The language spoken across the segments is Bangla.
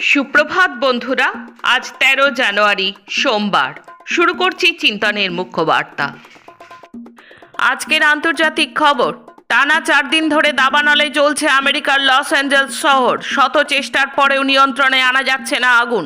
সুপ্রভাত বন্ধুরা, আজ তেরো জানুয়ারি, সোমবার। শুরু করছি চিন্তনের মুখ্য বার্তা আজকের আন্তর্জাতিক খবর, টানা চার দিন ধরে দাবানলে চলছে আমেরিকার লস অ্যাঞ্জেলস শহর। শত চেষ্টার পরেও নিয়ন্ত্রণে আনা যাচ্ছে না আগুন।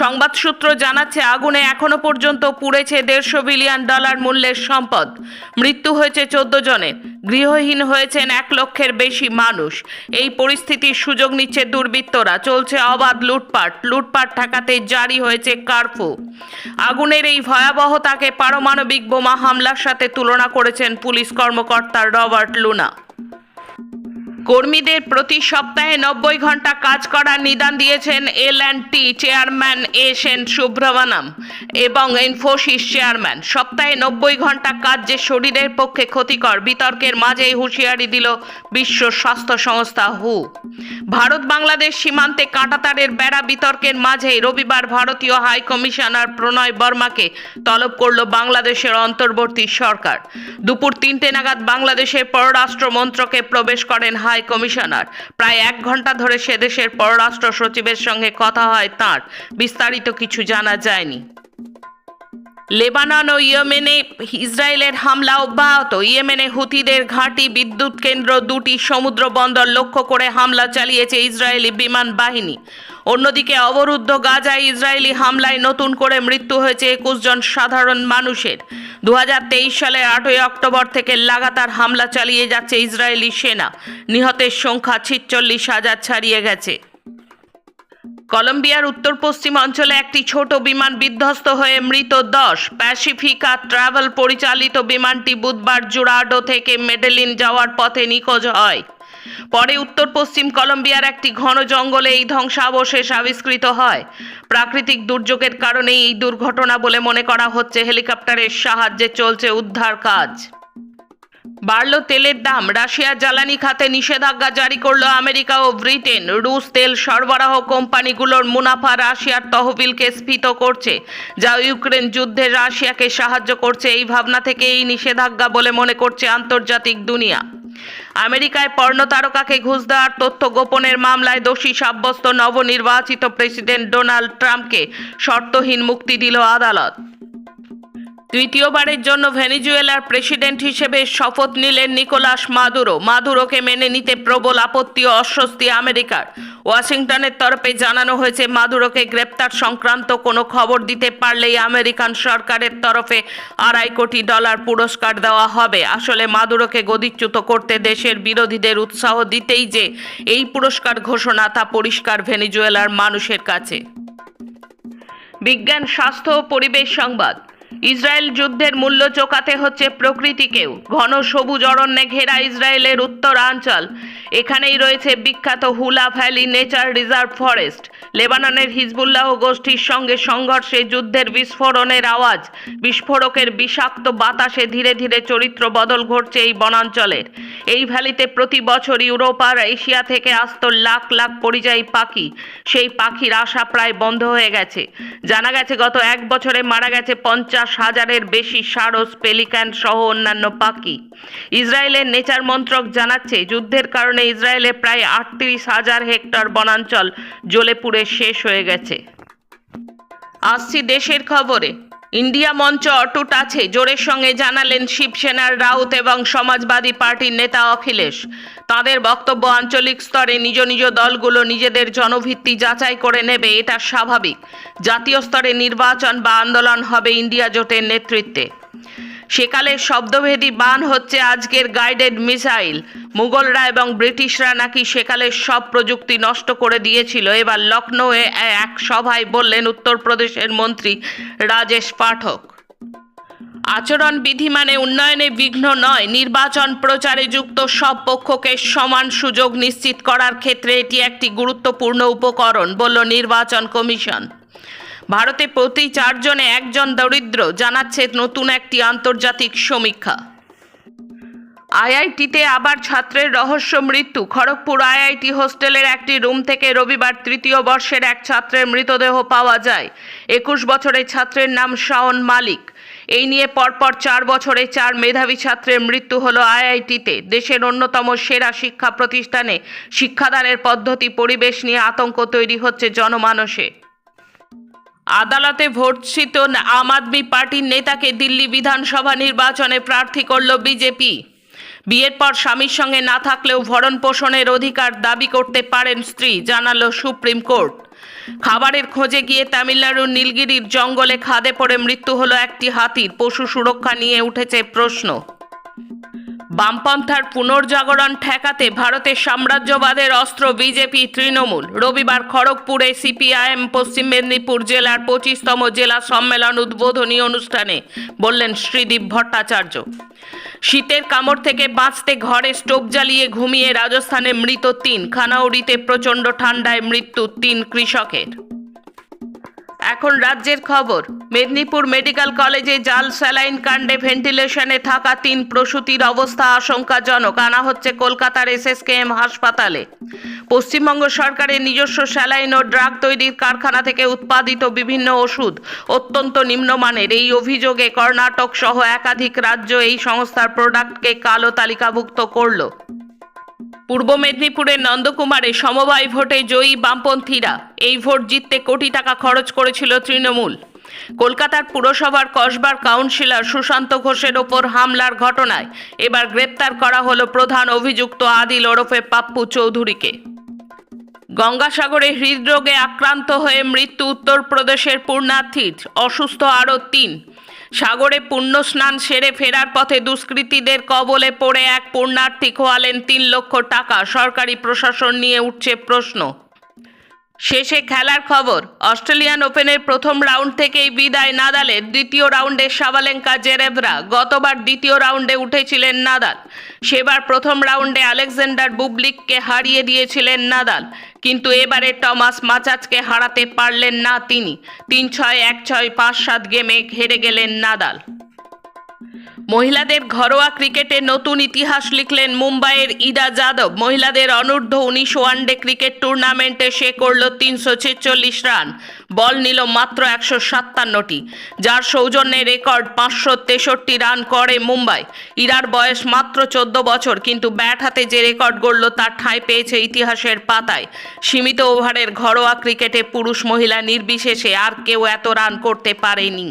সংবাদ সূত্র জানাচ্ছে, আগুনে এখনও পর্যন্ত পুড়েছে দেড়শো বিলিয়ন ডলার মূল্যের সম্পদ। মৃত্যু হয়েছে চোদ্দ জনের। গৃহহীন হয়েছেন এক লক্ষের বেশি মানুষ। এই পরিস্থিতির সুযোগ নিচ্ছে দুর্বৃত্তরা। চলছে অবাধ লুটপাট। লুটপাট ঠেকাতে জারি হয়েছে কারফু। আগুনের এই ভয়াবহতাকে পারমাণবিক বোমা হামলার সাথে তুলনা করেছেন পুলিশ কর্মকর্তা রবার্ট লুনা। কর্মীদের প্রতি সপ্তাহে নব্বই ঘণ্টা কাজ করার নিদান দিয়েছেন L and T chairman S N Subrahmanyan এবং ইনফোসিস চেয়ারম্যান। সপ্তাহে নব্বই ঘণ্টা কাজ যে শরীরের পক্ষে ক্ষতিকর, বিতর্কের মাঝেই হুঁশিয়ারি দিল বিশ্ব স্বাস্থ্য সংস্থা হু। ভারত বাংলাদেশ সীমান্তে কাঁটাতারের বেড়া বিতর্কের মাঝেই রবিবার ভারতীয় হাই কমিশনার প্রণয় বর্মাকে তলব করল বাংলাদেশের অন্তর্বর্তী সরকার। দুপুর তিনটে নাগাদ বাংলাদেশের পররাষ্ট্র মন্ত্রকে প্রবেশ করেন হাই কমিশনার। প্রায় এক ঘণ্টা ধরে সে দেশের পররাষ্ট্র সচিবের সঙ্গে কথা হয় তাঁর। বিস্তারিত কিছু জানা যায়নি। লেবানন ও ইয়েমেনে ইসরায়েলের হামলা অব্যাহত। ইয়েমেনে হুতিদের ঘাঁটি বিদ্যুৎ কেন্দ্র দুটি সমুদ্র বন্দর লক্ষ্য করে হামলা চালিয়েছে ইসরায়েলি বিমান বাহিনী। অন্যদিকে অবরুদ্ধ গাজায় ইসরায়েলি হামলায় নতুন করে মৃত্যু হয়েছে একুশ জন সাধারণ মানুষের। দু সালের আটই অক্টোবর থেকে লাগাতার হামলা চালিয়ে যাচ্ছে ইসরায়েলি সেনা। নিহতের সংখ্যা ছিচল্লিশ হাজার ছাড়িয়ে গেছে। কলম্বিয়ার উত্তর পশ্চিম অঞ্চলে একটি ছোট বিমান বিধ্বস্ত হয়ে মৃত দশ। প্যাসিফিকা ট্রাভেল পরিচালিত বিমানটি বুধবার জুরাডো থেকে মেডেলিন যাওয়ার পথে নিখোঁজ হয়। পরে উত্তর পশ্চিম কলম্বিয়ার একটি ঘন জঙ্গলে এই ধ্বংসাবশেষ আবিষ্কৃত হয়। প্রাকৃতিক দুর্যোগের কারণে এই দুর্ঘটনা বলে মনে করা হচ্ছে হেলিকপ্টারের সাহায্যে চলছে উদ্ধার কাজ। বাড়ল তেলের দাম। রাশিয়ার জ্বালানি খাতে নিষেধাজ্ঞা জারি করল আমেরিকা ও ব্রিটেন। রুশ তেল সরবরাহ কোম্পানিগুলোর মুনাফা রাশিয়ার তহবিলকে স্ফীত করছে, যা ইউক্রেন যুদ্ধে রাশিয়াকে সাহায্য করছে। এই ভাবনা থেকে এই নিষেধাজ্ঞা বলে মনে করছে আন্তর্জাতিক দুনিয়া। আমেরিকায় পর্ণ তারকাকে ঘুষ দেওয়ার তথ্য গোপনের মামলায় দোষী সাব্যস্ত নবনির্বাচিত প্রেসিডেন্ট ডোনাল্ড ট্রাম্পকে শর্তহীন মুক্তি দিল আদালত। তৃতীয়বারের জন্য ভেনিজুয়েলার প্রেসিডেন্ট হিসেবে শপথ নিলেন নিকোলাস মাদুরো। মাদুরোকে মেনে নিতে প্রবল আপত্তি ও অস্বস্তি আমেরিকার। ওয়াশিংটনের তরফে জানানো হয়েছে, মাদুরোকে গ্রেপ্তার সংক্রান্ত কোনো খবর দিতে পারলেই আমেরিকান সরকারের তরফে আড়াই কোটি ডলার পুরস্কার দেওয়া হবে। আসলে মাদুরোকে গদিচ্যুত করতে দেশের বিরোধীদের উৎসাহ দিতেই যে এই পুরস্কার ঘোষণা তা পরিষ্কার ভেনিজুয়েলার মানুষের কাছে। বিজ্ঞান, স্বাস্থ্য ও পরিবেশ সংবাদ। ইসরায়েল যুদ্ধের মূল্য চোকাতে হচ্ছে প্রকৃতিকেও। ঘন সবুজ অরণ্যে ঘেরা ইসরায়েলের উত্তরাঞ্চল। এখানেই রয়েছে বিখ্যাত Hula valley nature reserve forest. লেবাননের হিজবুল্লাহ গোষ্ঠীর সঙ্গে সংঘর্ষে যুদ্ধের বিস্ফোরণের আওয়াজ। বিস্ফোরকের বিষাক্ত বাতাসে ধীরে ধীরে চরিত্র বদল ঘটছে এই বনাঞ্চলের। এই ভ্যালিতে প্রতি বছর ইউরোপ আর এশিয়া থেকে আসত লাখ লাখ পরিযায়ী পাখি। সেই পাখির আশা প্রায় বন্ধ হয়ে গেছে। জানা গেছে, গত এক বছরে মারা গেছে পঞ্চাশ হাজারের বেশি সারস পেলিক্যান সহ অন্যান্য পাখি। ইসরায়েলের নেচার মন্ত্রক জানাচ্ছে, যুদ্ধের কারণে ইসরায়েলে প্রায় আটত্রিশ হাজার হেক্টর বনাঞ্চল জ্বলে পুড়ে শেষ হয়ে গেছে। আসছি দেশের খবরে। ইন্ডিয়া মঞ্চ অটুট আছে। জোরের সঙ্গে জানালেন শিবসেনার রাউত এবং সমাজবাদী পার্টির নেতা অখিলেশ। তাদের বক্তব্য আঞ্চলিক স্তরে নিজ নিজ দলগুলো নিজেদের জনভিত্তি যাচাই করে নেবে, এটা স্বাভাবিক। জাতীয় স্তরে নির্বাচন বা আন্দোলন হবে ইন্ডিয়া জোটের নেতৃত্বে। সেকালের শব্দভেদী বান হচ্ছে আজকের গাইডেড মিসাইল। মুঘলরা এবং ব্রিটিশরা নাকি সেকালের সব প্রযুক্তি নষ্ট করে দিয়েছিল। এবার লখনৌয়ে এক সভায় বললেন উত্তরপ্রদেশের মন্ত্রী রাজেশ পাঠক, আচরণ বিধি মানে উন্নয়নে বিঘ্ন নয়, নির্বাচন প্রচারে যুক্ত সব পক্ষকে সমান সুযোগ নিশ্চিত করার ক্ষেত্রে এটি একটি গুরুত্বপূর্ণ উপকরণ, বলল নির্বাচন কমিশন। ভারতে প্রতি চারজনে একজন দরিদ্র, জানাচ্ছে নতুন একটি আন্তর্জাতিক সমীক্ষা। আইআইটিতে আবার ছাত্রের রহস্য মৃত্যু। খড়গপুর আইআইটি হোস্টেলের একটি রুম থেকে রবিবার তৃতীয় বর্ষের এক ছাত্রের মৃতদেহ পাওয়া যায়। একুশ বছরের ছাত্রের নাম শাওন মালিক। এই নিয়ে পরপর চার বছরে চার মেধাবী ছাত্রের মৃত্যু হল আইআইটিতে। দেশের অন্যতম সেরা শিক্ষা প্রতিষ্ঠানে শিক্ষাদানের পদ্ধতি, পরিবেশ নিয়ে আতঙ্ক তৈরি হচ্ছে জনমানসে। আদালতে ভোটসিত আম আদমি পার্টির নেতাকে দিল্লি বিধানসভা নির্বাচনে প্রার্থী করল বিজেপি। বিয়ের পর স্বামীর সঙ্গে না থাকলেও ভরণ পোষণের অধিকার দাবি করতে পারেন স্ত্রী, জানালো সুপ্রিম কোর্ট। খাবারের খোঁজে গিয়ে তামিলনাড়ুর নীলগিরির জঙ্গলে খাদে পড়ে মৃত্যু হলো একটি হাতির, পশু সুরক্ষা নিয়ে উঠেছে প্রশ্ন। বামপন্থার পুনর্জাগরণ ঠেকাতে ভারতের সাম্রাজ্যবাদের অস্ত্র বিজেপি, তৃণমূল। রবিবার খড়গপুরে সিপিআইএম পশ্চিম মেদিনীপুর জেলার পঁচিশতম জেলা সম্মেলন উদ্বোধনী অনুষ্ঠানে বললেন শ্রীদীপ ভট্টাচার্য। শীতের কামড় থেকে বাঁচতে ঘরে স্টোভ জ্বালিয়ে ঘুমিয়ে রাজস্থানে মৃত তিন, খানাউড়িতে প্রচণ্ড ঠান্ডায় মৃত্যু তিন কৃষকের। এখন রাজ্যের খবর, মেদিনীপুর মেডিকেল কলেজে জাল, স্যালাইন, কাণ্ডে ভেন্টিলেশনে থাকা তিন প্রসূতির অবস্থা আশঙ্কাজনক, আনা হচ্ছে কলকাতার এসএসকেএম হাসপাতালে। পশ্চিমবঙ্গ সরকারের নিজস্ব স্যালাইন ও ড্রাগ তৈরির কারখানা থেকে উৎপাদিত বিভিন্ন ওষুধ অত্যন্ত নিম্নমানের। এই অভিযোগে কর্ণাটক সহ একাধিক রাজ্য এই সংস্থার প্রোডাক্টকে কালো তালিকাভুক্ত করল। পূর্ব মেদিনীপুরের নন্দকুমারে সমবায় ভোটে জয়ী বামপন্থীরা এই ভোট জিততে কোটি টাকা খরচ করেছিল তৃণমূল। কলকাতার পুরসভার কসবার কাউন্সিলর সুশান্ত ঘোষের ওপর হামলার ঘটনায় এবার গ্রেপ্তার করা হলো প্রধান অভিযুক্ত আদিল ওরফে পাপ্পু চৌধুরীকে। গঙ্গাসাগরে হৃদরোগে আক্রান্ত হয়ে মৃত্যু উত্তরপ্রদেশের পূর্ণার্থীর, অসুস্থ আরও তিন। সাগরে পুণ্য স্নান সেরে ফেরার পথে দুষ্কৃতীদের কবলে পড়ে এক পূর্ণার্থী খোয়ালেন তিন লক্ষ টাকা। সরকারি প্রশাসন নিয়ে উঠছে প্রশ্ন। শেষে খেলার খবর। অস্ট্রেলিয়ান ওপেনের প্রথম রাউন্ড থেকেই বিদায় নাদালের দ্বিতীয় রাউন্ডে সাবালেঙ্কা জেরেভরা গতবার দ্বিতীয় রাউন্ডে উঠেছিলেন নাদাল। সেবার প্রথম রাউন্ডে আলেকজান্ডার বুবলিককে হারিয়ে দিয়েছিলেন নাদাল, কিন্তু এবারে টমাস মাচাজকে হারাতে পারলেন না তিনি। তিন ছয়, এক ছয়, পাঁচ সাত গেমে হেরে গেলেন নাদাল। মহিলাদের ঘরোয়া ক্রিকেটে নতুন ইতিহাস লিখলেন মুম্বাইয়ের ইদা যাদব। মহিলাদের অনূর্ধ্ব উনিশ ওয়ানডে ক্রিকেট টুর্নামেন্টে সে করল তিনশো ছেচল্লিশ রান। বল নিল মাত্র একশো সাতান্নটি, যার সৌজন্যে রেকর্ড পাঁচশো তেষট্টি রান করে মুম্বাই। ইরার বয়স মাত্র চোদ্দ বছর, কিন্তু ব্যাট হাতে যে রেকর্ড গড়ল তার ঠাঁই পেয়েছে ইতিহাসের পাতায়। সীমিত ওভারের ঘরোয়া ক্রিকেটে পুরুষ মহিলা নির্বিশেষে আর কেউ এত রান করতে পারেনি।